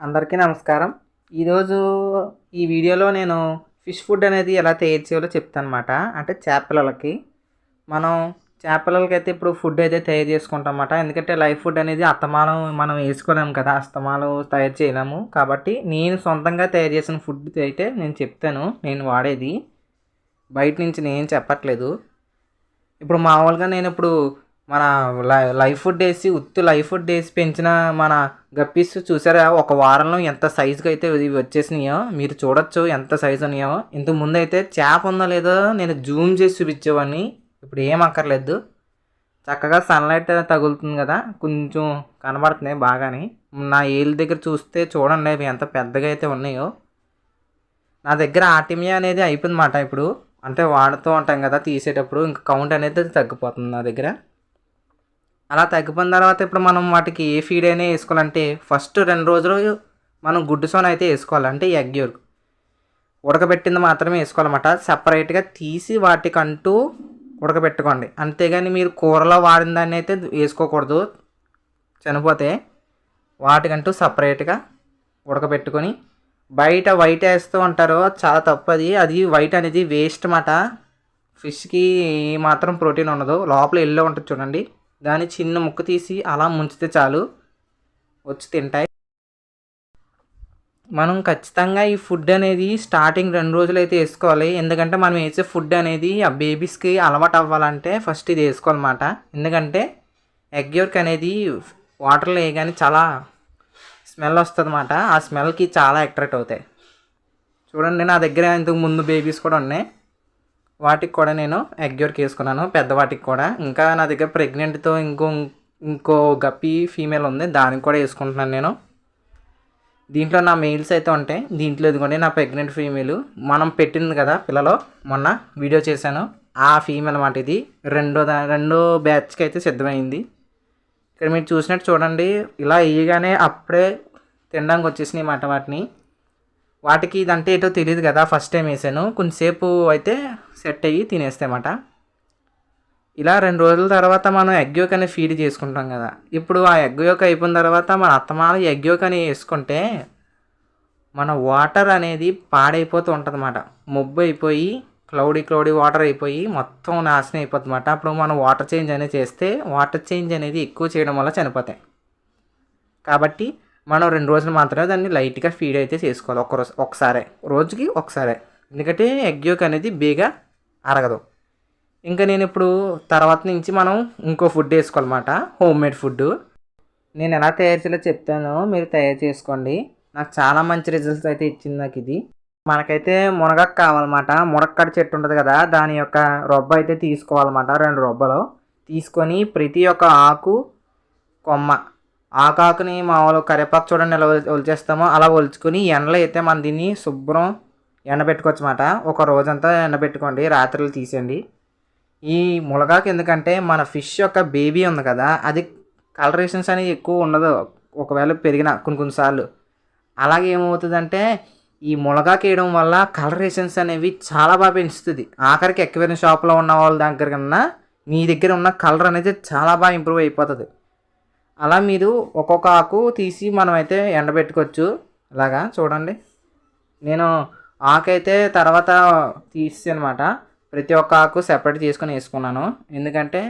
అందరికీ నమస్కారం. ఈరోజు ఈ వీడియోలో నేను ఫిష్ ఫుడ్ అనేది ఎలా తయారు చేయాలో చెప్తాను అనమాట అంటే చేపలకి. మనం చేపలకి అయితే ఇప్పుడు ఫుడ్ అయితే తయారు చేసుకుంటామన్నమాట. ఎందుకంటే లైఫ్ ఫుడ్ అనేది అస్తమానం మనం వేసుకోలేము కదా. అస్తమానం తయారు చేయలేము. కాబట్టి నేను సొంతంగా తయారు చేసిన ఫుడ్ అయితే నేను చెప్తాను. నేను వాడేది. బయట నుంచి నేను చెప్పట్లేదు. ఇప్పుడు మామూలుగా నేను ఇప్పుడు మన లై- లైఫ్ ఫుడ్ వేసి ఉత్తి లైఫ్ ఫుడ్ వేసి పెంచిన మన గప్పీస్ చూసారా? ఒక వారంలో ఎంత సైజుకి అయితే ఇవి వచ్చేసినాయో మీరు చూడొచ్చు ఎంత సైజు ఉన్నాయో. ఇంతకు ముందు అయితే చేప ఉందో లేదో నేను జూమ్ చేసి చూపించేవాడిని. ఇప్పుడు ఏం అక్కర్లేదు. చక్కగా సన్లైట్ తగులుతుంది కదా కొంచెం కనబడుతున్నాయి బాగానే. నా ఏళ్ళ దగ్గర చూస్తే చూడండి అవి ఎంత పెద్దగా అయితే ఉన్నాయో. నా దగ్గర ఆటిమియా అనేది అయిపోయిందన్నమాట ఇప్పుడు. అంటే వాడుతూ ఉంటాం కదా తీసేటప్పుడు ఇంకా కౌంట్ అనేది తగ్గిపోతుంది నా దగ్గర. అలా తగ్గిపోయిన తర్వాత ఇప్పుడు మనం వాటికి ఏ ఫీడ్ అయినా వేసుకోవాలంటే ఫస్ట్ రెండు రోజులు మనం గుడ్డు సోన అయితే వేసుకోవాలి అంటే ఎగ్ యోర్క్ ఉడకబెట్టింది మాత్రమే వేసుకోవాలన్నమాట. సపరేట్గా తీసి వాటికంటూ ఉడకబెట్టుకోండి. అంతేగాని మీరు కూరలో వాడిన దాన్ని అయితే వేసుకోకూడదు. చనిపోతే వాటికంటూ సపరేట్గా ఉడకబెట్టుకొని బయట వైట్ వేస్తూ ఉంటారు చాలా తప్పు అది అది వైట్ అనేది వేస్ట్ మాట ఫిష్కి మాత్రం ప్రోటీన్ ఉండదు. లోపల ఎల్లో ఉంటుంది చూడండి. దాన్ని చిన్న ముక్క తీసి అలా ముంచితే చాలు. వచ్చి తింటాయి. మనం ఖచ్చితంగా ఈ ఫుడ్ అనేది స్టార్టింగ్ రెండు రోజులు అయితే వేసుకోవాలి. ఎందుకంటే మనం వేసే ఫుడ్ అనేది ఆ బేబీస్కి అలవాటు అవ్వాలంటే ఫస్ట్ ఇది వేసుకోవాలన్నమాట. ఎందుకంటే ఎగ్ యోర్క్ అనేది వాటర్లో వేయగానే చాలా స్మెల్ వస్తుంది అన్నమాట ఆ స్మెల్కి చాలా అట్రాక్ట్ అవుతాయి. చూడండి నా దగ్గర ఇంతకు ముందు బేబీస్ కూడా ఉన్నాయి. వాటికి కూడా నేను ఎగ్ యోర్క్ వేసుకున్నాను. పెద్దవాటికి కూడా. ఇంకా నా దగ్గర ప్రెగ్నెంట్తో ఇంకో ఇంకో గప్పి ఫీమేల్ ఉంది. దానికి కూడా వేసుకుంటున్నాను నేను. దీంట్లో నా మెయిల్స్ అయితే ఉంటాయి. దీంట్లో ఇదిగోండి నా ప్రెగ్నెంట్ ఫీమేల్ మనం పెట్టింది కదా పిల్లలో మొన్న వీడియో చేశాను. ఆ ఫీమేల్ అన్నమాట ఇది. రెండో దా రెండో బ్యాచ్కి అయితే సిద్ధమైంది. ఇక్కడ మీరు చూసినట్టు చూడండి ఇలా వేయగానే అప్పుడే తినడానికి వచ్చేసినాయి మాట వాటిని. వాటికి ఇదంటే ఏటో తెలియదు కదా ఫస్ట్ టైం వేసాను. కొంచెంసేపు అయితే సెట్ అయ్యి తినేస్తాయన్నమాట ఇలా రెండు రోజుల తర్వాత మనం ఎగ్ యోక్ అని ఫీడ్ చేసుకుంటాం కదా. ఇప్పుడు ఆ ఎగ్ యోక్ అయిపోయిన తర్వాత మన అత్తమాల ఎగ్ యోక్ అని వేసుకుంటే మన వాటర్ అనేది పాడైపోతూ ఉంటుందన్నమాట మొబ్బు అయిపోయి క్లౌడీ క్లౌడీ వాటర్ అయిపోయి మొత్తం నాశనం అయిపోతుంది అన్నమాట. అప్పుడు మనం వాటర్ చేంజ్ అనేది చేస్తే వాటర్ చేంజ్ అనేది ఎక్కువ చేయడం వల్ల చనిపోతాయి. కాబట్టి మనం రెండు రోజులు మాత్రమే దాన్ని లైట్గా ఫీడ్ అయితే చేసుకోవాలి. ఒక రోజు ఒకసారి. రోజుకి ఒకసారి. ఎందుకంటే ఎగ్ యోక్ అనేది బేగా అరగదు. ఇంకా నేను ఇప్పుడు తర్వాత నుంచి మనం ఇంకో ఫుడ్ వేసుకోవాలన్నమాట. హోమ్ మేడ్ ఫుడ్ నేను ఎలా తయారు చేయాలో చెప్తానో. మీరు తయారు చేసుకోండి. నాకు చాలా మంచి రిజల్ట్స్ అయితే ఇచ్చింది నాకు ఇది. మనకైతే మునగాకు కావాలన్నమాట. మునక్కడ చెట్టు ఉంటుంది కదా దాని యొక్క రొబ్బ అయితే తీసుకోవాలన్నమాట. రెండు రొబ్బలు. తీసుకొని ప్రతి ఒక్క ఆకు కొమ్మ ఆకాకుని మామూలు కరివేపాకు చూడండి ఎలా ఒలిచేస్తామో అలా ఒలుచుకుని ఎండలో అయితే మనం దీన్ని శుభ్రం ఎండబెట్టుకోవచ్చు అనమాట ఒక రోజంతా ఎండబెట్టుకోండి రాత్రులు తీసేయండి. ఈ ములగాకు ఎందుకంటే మన ఫిష్ యొక్క బేబీ ఉంది కదా అది కలరేషన్స్ అనేది ఎక్కువ ఉండదు. ఒకవేళ పెరిగిన కొన్ని కొన్నిసార్లు అలాగే ఏమవుతుందంటే ఈ ములగాకు వేయడం వల్ల కలరేషన్స్ అనేవి చాలా బాగా పెంచుతుంది. ఆఖరికి ఎక్వేరియం షాప్లో ఉన్న వాళ్ళ దగ్గర కన్నా మీ దగ్గర ఉన్న కలర్ అనేది చాలా బాగా ఇంప్రూవ్ అయిపోతుంది. అలా మీరు ఒక్కొక్క ఆకు తీసి మనం అయితే ఎండబెట్టుకోవచ్చు. అలాగా? చూడండి. నేను ఆకు అయితే తర్వాత తీసి అనమాట ప్రతి ఒక్క ఆకు సెపరేట్ చేసుకొని వేసుకున్నాను. ఎందుకంటే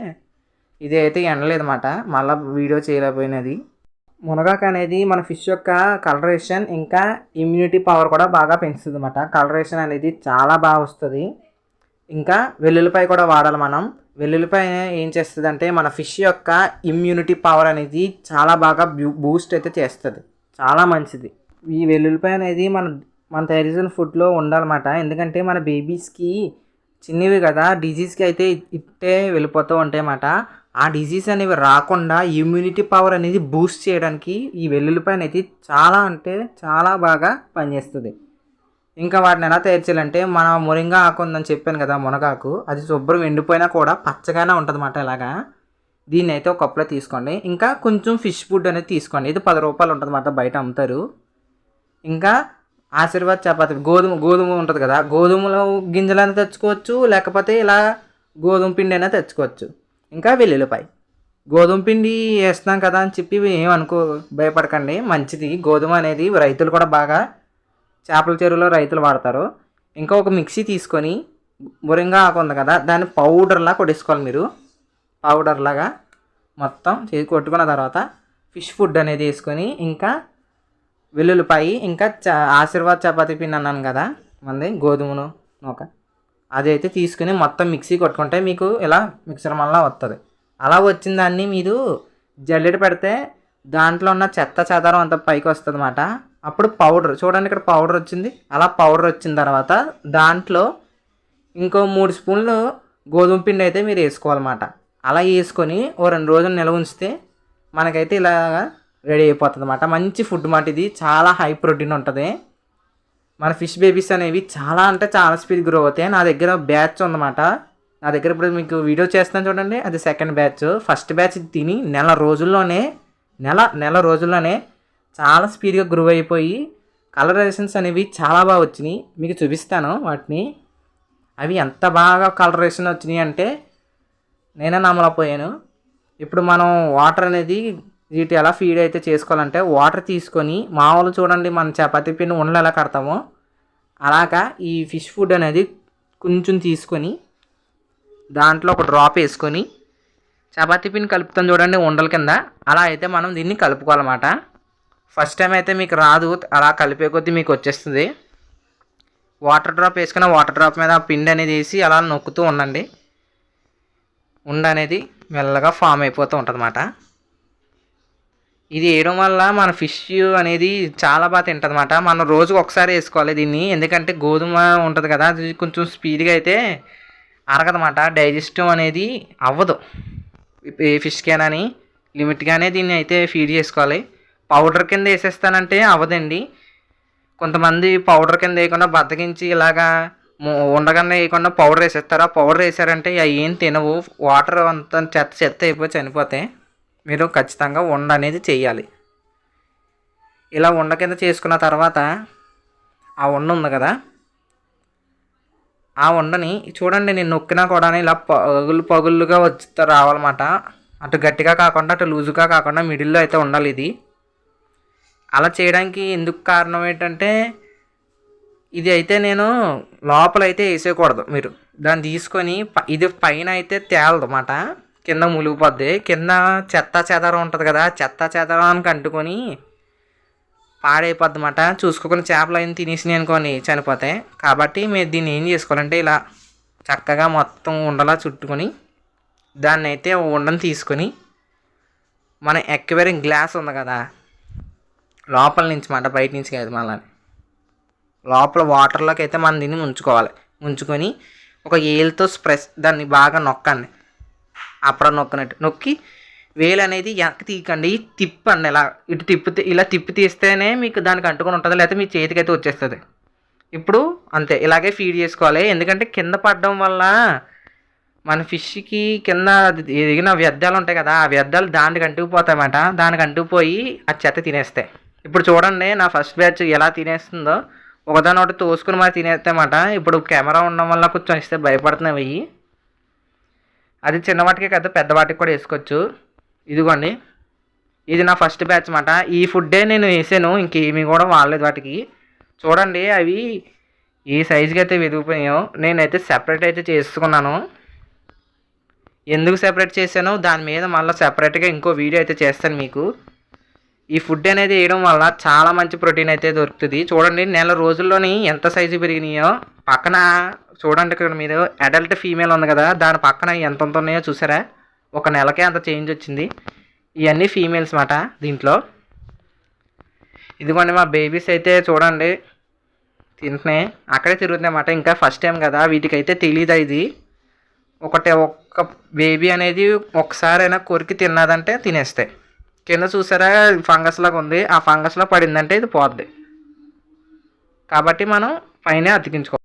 ఇది అయితే ఎండలేదన్నమాట. మళ్ళీ వీడియో చేయలేకపోయినది. మునగాకు అనేది మన ఫిష్ యొక్క కలరేషన్ ఇంకా ఇమ్యూనిటీ పవర్ కూడా బాగా పెంచుతుంది అనమాట కలరేషన్ అనేది చాలా బాగా వస్తుంది. ఇంకా వెల్లుల్లిపాయ కూడా వాడాలి మనం. వెల్లుల్లిపాయ ఏం చేస్తుంది అంటే మన ఫిష్ యొక్క ఇమ్యూనిటీ పవర్ అనేది చాలా బాగా బూస్ట్ అయితే చేస్తుంది. చాలా మంచిది. ఈ వెల్లుల్లిపాయ అనేది మన మన తయారు చేసిన ఫుడ్లో ఉండాలన్నమాట. ఎందుకంటే మన బేబీస్కి చిన్నవి కదా డిజీజ్కి అయితే ఇట్టే వెళ్ళిపోతూ ఉంటాయి అన్నమాట ఆ డిజీజ్ అనేవి రాకుండా ఇమ్యూనిటీ పవర్ అనేది బూస్ట్ చేయడానికి ఈ వెల్లుల్లిపాయ అనేది చాలా అంటే చాలా బాగా పనిచేస్తుంది. ఇంకా వాటిని ఎలా తయారు చేయాలంటే మన మురింగా ఆకు ఉందని చెప్పాను కదా మునగాకు అది శుభ్రం ఎండిపోయినా కూడా పచ్చగానే ఉంటుంది అన్నమాట ఇలాగా. దీన్ని అయితే ఒక కప్పులో తీసుకోండి. ఇంకా కొంచెం ఫిష్ ఫుడ్ అనేది తీసుకోండి. ఇది పది రూపాయలు ఉంటుంది అన్నమాట బయట అమ్ముతారు. ఇంకా ఆశీర్వాద్ చపాతి గోధుమ గోధుమ ఉంటుంది కదా గోధుమలో గింజలైనా తెచ్చుకోవచ్చు లేకపోతే ఇలా గోధుమ పిండి అయినా తెచ్చుకోవచ్చు. ఇంకా వెల్లుల్లిపాయ. గోధుమ పిండి వేస్తున్నాం కదా అని చెప్పి ఏమనుకో భయపడకండి. మంచిది. గోధుమ అనేది రైతులు కూడా బాగా చేపల చెరువులో రైతులు వాడతారు. ఇంకా ఒక మిక్సీ తీసుకొని మురింగా ఆకు ఉంది కదా దాన్ని పౌడర్లా కొట్టేసుకోవాలి మీరు. పౌడర్లాగా మొత్తం చేసి కొట్టుకున్న తర్వాత ఫిష్ ఫుడ్ అనేది వేసుకొని ఇంకా వెల్లుల్లిపాయి ఇంకా చ ఆశీర్వాద్ చపాతి పిండి అన్నాను కదా మంది గోధుమను నూక. అది అయితే తీసుకుని మొత్తం మిక్సీ కొట్టుకుంటే మీకు ఇలా మిక్సర్ వల్ల వస్తుంది అలా వచ్చిన దాన్ని మీరు జల్లెడ పెడితే దాంట్లో ఉన్న చెత్త చెదారం అంత పైకి వస్తుంది అన్నమాట అప్పుడు పౌడర్ చూడండి ఇక్కడ పౌడర్ వచ్చింది. అలా పౌడర్ వచ్చిన తర్వాత దాంట్లో ఇంకో మూడు స్పూన్లు గోధుమ పిండి అయితే మీరు వేసుకోవాలన్నమాట. అలా వేసుకొని ఓ రెండు రోజులు నిల్వ ఉంచితే మనకైతే ఇలాగా రెడీ అయిపోతుంది అన్నమాట మంచి ఫుడ్ మాట ఇది. చాలా హై ప్రోటీన్ ఉంటుంది. మన ఫిష్ బేబీస్ అనేవి చాలా అంటే చాలా స్పీడ్ గ్రో అవుతాయి. నా దగ్గర బ్యాచ్ ఉందన్నమాట. నా దగ్గర ఇప్పుడు మీకు వీడియో చేస్తాను చూడండి. అది సెకండ్ బ్యాచ్. ఫస్ట్ బ్యాచ్ తిని నెల రోజుల్లోనే నెల నెల రోజుల్లోనే చాలా స్పీడ్గా గ్రో అయిపోయి కలరేషన్స్ అనేవి చాలా బాగా వచ్చినాయి. మీకు చూపిస్తాను వాటిని. అవి ఎంత బాగా కలరేషన్ వచ్చినాయి అంటే నేనే నమ్మలపోయాను ఇప్పుడు మనం వాటర్ అనేది వీటి ఎలా ఫీడ్ అయితే చేసుకోవాలంటే వాటర్ తీసుకొని మామూలు చూడండి మన చపాతీ పిండి ఉండలు ఎలా కడతామో అలాగా ఈ ఫిష్ ఫుడ్ అనేది కొంచెం తీసుకొని దాంట్లో ఒక డ్రాప్ వేసుకొని చపాతీ పిండి కలుపుతాం చూడండి ఉండల కింద. అలా అయితే మనం దీన్ని కలుపుకోవాలన్నమాట. ఫస్ట్ టైం అయితే మీకు రాదు అలా కలిపే కొద్దీ మీకు వచ్చేస్తుంది. వాటర్ డ్రాప్ వేసుకున్న వాటర్ డ్రాప్ మీద పిండి అనేది వేసి అలా నొక్కుతూ ఉండండి. ఉండ అనేది మెల్లగా ఫామ్ అయిపోతూ ఉంటుంది ఇది వేయడం వల్ల మన ఫిష్ అనేది చాలా బాగా తింటుందన్నమాట. మనం రోజుకు ఒకసారి వేసుకోవాలి దీన్ని. ఎందుకంటే గోధుమ ఉంటుంది కదా అది కొంచెం స్పీడ్గా అయితే అరగదన్నమాట. డైజెస్టివ్ అనేది అవ్వదు. ఈ ఫిష్ క్యాన్ అని లిమిట్గానే దీన్ని అయితే ఫీడ్ చేసుకోవాలి. పౌడర్ కింద వేసేస్తానంటే అవ్వదండి. కొంతమంది పౌడర్ కింద వేయకుండా బద్దకించి ఇలాగా ఉండగానే వేయకుండా పౌడర్ వేసేస్తారు. ఆ పౌడర్ వేసారంటే అవి ఏం తినవు. వాటర్ అంతా చెత్త చెత్త అయిపోయి చనిపోతాయి. మీరు ఖచ్చితంగా ఉండ అనేది చేయాలి. ఇలా ఉండ కింద చేసుకున్న తర్వాత ఆ ఉండ ఉంది కదా? ఆ ఉండని. చూడండి నేను నొక్కినా కూడా ఇలా పగులు పగులుగా వచ్చి రావాలన్నమాట. అటు గట్టిగా కాకుండా అటు లూజుగా కాకుండా మిడిల్లో అయితే ఉండాలి ఇది. అలా చేయడానికి ఎందుకు కారణం ఏంటంటే ఇది అయితే నేను లోపల అయితే వేసేయకూడదు మీరు. దాన్ని తీసుకొని ప- ఇది పైన అయితే తేలదన్నమాట కింద ములిగిపోద్ది కింద చెత్త చెదరం ఉంటుంది కదా చెత్త చెదరానికి అంటుకొని పాడైపోద్ది అన్నమాట చూసుకోకుండా చేపలు అయిన తినేసినాయి అనుకోని చనిపోతాయి కాబట్టి మీరు దీన్ని ఏం చేసుకోవాలంటే ఇలా చక్కగా మొత్తం ఉండలా చుట్టుకొని దాన్ని అయితే ఉండని తీసుకొని మన ఎక్వేరింగ్ గ్లాస్ ఉంది కదా లోపల నుంచి మాట బయట నుంచి కాదు మళ్ళీ లోపల వాటర్లోకి అయితే మనం దీన్ని ఉంచుకోవాలి ఉంచుకొని ఒక ఏలుతో స్ప్రెస్ దాన్ని బాగా నొక్కండి. అప్పుడు నొక్కినట్టు. నొక్కి వేలు అనేది వెనక్కి తీయకండి తిప్పండి ఇలా. ఇటు తిప్పితే ఇలా తిప్పి తీస్తేనే మీకు దానికి అంటుకొని ఉంటుంది లేకపోతే మీ చేతికి అయితే వచ్చేస్తుంది. ఇప్పుడు అంతే ఇలాగే ఫీడ్ చేసుకోవాలి. ఎందుకంటే కింద పడడం వల్ల మన ఫిష్కి కింద ఎదిగిన వ్యర్థాలు ఉంటాయి కదా ఆ వ్యర్థాలు దానికి అంటుకుపోతాయన్నమాట. దానికి అంటుకుపోయి ఆ చెత్త తినేస్తాయి. ఇప్పుడు చూడండి నా ఫస్ట్ బ్యాచ్ ఎలా తినేస్తుందో. ఒకదాని ఒకటి తోసుకుని మరి తినేస్తాయన్నమాట. ఇప్పుడు కెమెరా ఉండడం వల్ల కొంచెం ఇస్తే భయపడుతున్నాయి అవి. అది చిన్నవాటికే కదా పెద్దవాటికి కూడా వేసుకోవచ్చు. ఇదిగోండి. ఇది నా ఫస్ట్ బ్యాచ్ అన్నమాట ఈ ఫుడ్డే నేను వేసాను ఇంకేమీ కూడా వాడలేదు వాటికి. చూడండి అవి ఏ సైజుకి అయితే వెదిగిపోయాయో నేనైతే సెపరేట్ అయితే చేసుకున్నాను. ఎందుకు సెపరేట్ చేశానో? దాని మీద మళ్ళీ సెపరేట్గా ఇంకో వీడియో అయితే చేస్తాను మీకు. ఈ ఫుడ్ అనేది వేయడం వల్ల చాలా మంచి ప్రోటీన్ అయితే దొరుకుతుంది. చూడండి నెల రోజుల్లోని ఎంత సైజు పెరిగినాయో. పక్కన చూడండి ఇక్కడ మీరు. అడల్ట్ ఫీమేల్ ఉంది కదా దాని పక్కన ఎంత ఉన్నాయో చూసారా? ఒక నెలకే అంత చేంజ్ వచ్చింది. ఇవన్నీ ఫీమేల్స్ మాట దీంట్లో. ఇదిగోండి మా బేబీస్ అయితే చూడండి. తింటున్నాయి. అక్కడే తిరుగుతున్నాయి అన్నమాట ఇంకా ఫస్ట్ టైం కదా. వీటికైతే తెలియదు ఇది? ఒకటే ఒక్క బేబీ అనేది ఒకసారైనా కొరికి తిన్నదంటే తినేస్తాయి కింద చూసారా ఫంగస్ లాగా ఉంది. ఆ ఫంగస్లో పడిందంటే ఇది పోద్ది. కాబట్టి మనం పైన అతికించుకో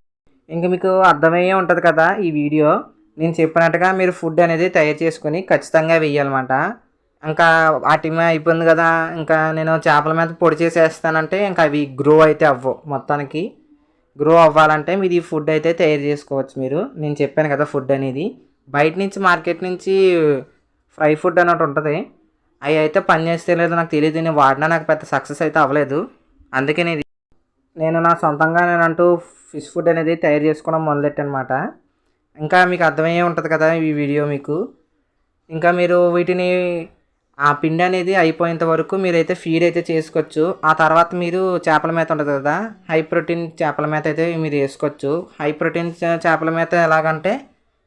ఇంకా మీకు అర్థమయ్యే ఉంటుంది కదా ఈ వీడియో నేను చెప్పినట్టుగా మీరు ఫుడ్ అనేది తయారు చేసుకొని ఖచ్చితంగా వేయాలన్నమాట ఇంకా వాటి అయిపోయింది కదా ఇంకా నేను చేపల మీద పొడి చేసేస్తానంటే ఇంకా అవి గ్రో అయితే అవ్వవు మొత్తానికి. గ్రో అవ్వాలంటే మీరు ఈ ఫుడ్ అయితే తయారు చేసుకోవచ్చు మీరు. నేను చెప్పాను కదా ఫుడ్ అనేది. బయట నుంచి మార్కెట్ నుంచి ఫ్రై ఫుడ్ అన్నట్టు ఉంటుంది. అవి అయితే పని చేస్తే లేదో నాకు తెలియదు. నేను వాడినా నాకు పెద్ద సక్సెస్ అయితే అవ్వలేదు. అందుకని ఇది నేను నా సొంతంగా నేనంటూ ఫిష్ ఫుడ్ అనేది తయారు చేసుకోవడం మొదలెట్టనమాట ఇంకా మీకు అర్థమయ్యే ఉంటుంది కదా ఈ వీడియో మీకు. ఇంకా మీరు వీటిని ఆ పిండి అనేది అయిపోయేంత వరకు మీరైతే ఫీడ్ అయితే చేసుకోవచ్చు. ఆ తర్వాత మీరు చేపల మేత ఉంటుంది కదా హై ప్రోటీన్ చేపల మేత అయితే మీరు వేసుకోవచ్చు. హై ప్రోటీన్ చేపల మేత ఎలాగంటే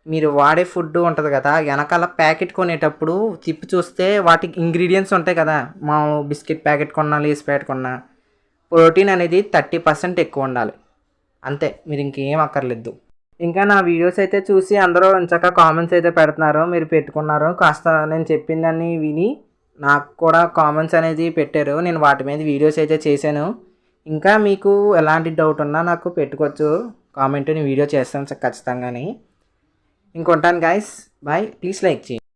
మీరు వాడే ఫుడ్ ఉంటుంది కదా వెనకాల ప్యాకెట్ కొనేటప్పుడు తిప్పి చూస్తే వాటికి ఇంగ్రీడియంట్స్ ఉంటాయి కదా. మా బిస్కెట్ ప్యాకెట్ కొన్నా లేస్ ప్యాకెట్ కొన్నా ప్రోటీన్ అనేది థర్టీ పర్సెంట్ ఎక్కువ ఉండాలి. అంతే మీరు ఇంకేం అక్కర్లేదు. ఇంకా నా వీడియోస్ అయితే చూసి అందరూ ఇంచక కామెంట్స్ అయితే పెడుతున్నారు మీరు పెట్టుకున్నారు. కాస్త నేను చెప్పిందని విని నాకు కూడా కామెంట్స్ అనేది పెట్టారు. నేను వాటి మీద వీడియోస్ అయితే చేశాను. ఇంకా మీకు ఎలాంటి డౌట్ ఉన్నా నాకు పెట్టుకోవచ్చు. కామెంట్ నేను వీడియో చేస్తాను ఖచ్చితంగాని. ఇంకొంటాను గాయస్ బాయ్ ప్లీజ్ లైక్ చేయండి.